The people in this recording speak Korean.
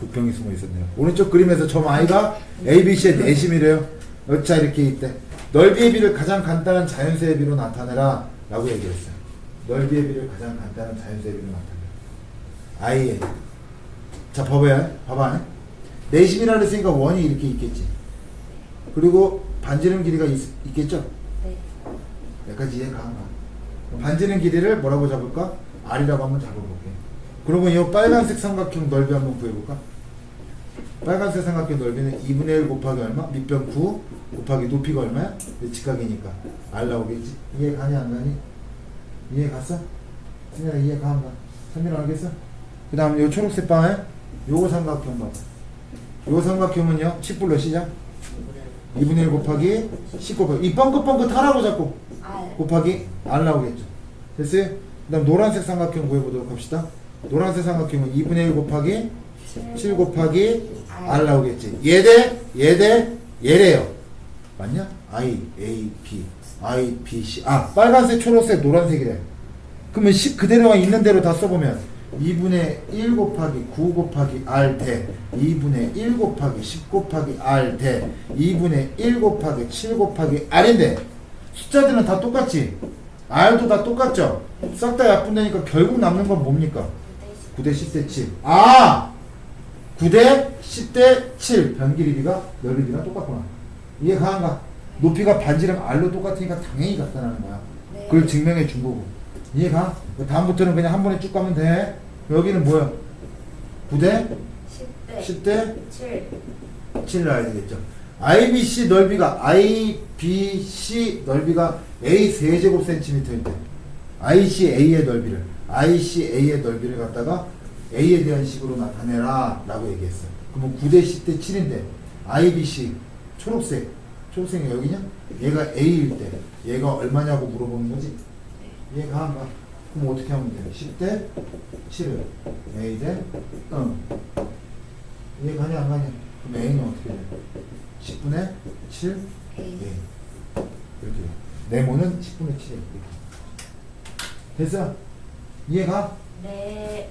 독병이 숨어 있었네요. 오른쪽 그림에서 점 I가 ABC의 내심이래요. 어차 이렇게 있대. 넓이의 비를 가장 간단한 자연수의 비로 나타내라 라고 얘기했어요. 넓이의 비를 가장 간단한 자연수의 비로 나타내라. I의. 자, 봐봐요. 봐봐. 내심이라 그랬으니까 원이 이렇게 있겠지. 그리고 반지름 길이가 있, 있겠죠? 네. 여기까지 이해가 안 가. 반지름 길이를 뭐라고 잡을까? R이라고 한번 잡아볼게. 그러면 이 빨간색 삼각형 넓이 한번 구해볼까? 빨간색 삼각형 넓이는 2분의 1 곱하기 얼마? 밑변 9 곱하기 높이가 얼마야? 내 직각이니까 R 나오겠지? 이해 가니 안 가니? 이해 갔어? 승현아 이해 가안 가? 선민아 알겠어? 그 다음 요 초록색 방에 요거 삼각형 봐봐 요 삼각형은요 10불로 시작 2분의 1 곱하기 10 곱하기 이 뻥긋뻥긋 하라고 자꾸 알. 곱하기 R 나오겠죠. 됐어요? 그 다음 노란색 삼각형 구해보도록 합시다. 노란색 삼각형은 2분의 1 곱하기 7 곱하기 R 나오겠지. 얘대, 얘대, 얘래요. 맞냐? I, A, B, I, B, C. 아, 빨간색, 초록색, 노란색이래. 그러면 10 그대로만 있는 대로 다 써보면 2분의 1 곱하기 9 곱하기 R 대 2분의 1 곱하기 10 곱하기 R 대 2분의 1 곱하기 7 곱하기 R인데 숫자들은 다 똑같지? R도 다 똑같죠? 싹 다 약분되니까 결국 남는 건 뭡니까? 9대 10대 7. 아! 9대 10대 7. 변길이비가 넓이비랑 똑같구나. 이해 가는가? 높이가 반지름 R로 똑같으니까 당연히 같다는 거야. 네. 그걸 증명해 준 거고. 이해 가? 다음부터는 그냥 한 번에 쭉 가면 돼. 여기는 뭐야? 9대 10대 10대 7. 7 나야 되겠죠. IBC 넓이가 IBC 넓이가 A 세제곱 센티미터일 때 IC A의 넓이를 IC A의 넓이를 갖다가 A에 대한 식으로 나타내라 라고 얘기했어. 그러면 9대 10대 7인데 IBC 초록색 초록색이 여기냐? 얘가 A일 때 얘가 얼마냐고 물어보는 거지. 얘가 안 가. 그럼 어떻게 하면 돼? 10대 7을 A 대 응. 얘 가냐 안 가냐? 그럼 A는 어떻게 돼? 10분의 7 A. A 이렇게 돼. 네모는 10분의 7 이렇게 됐어? 이해가? 네.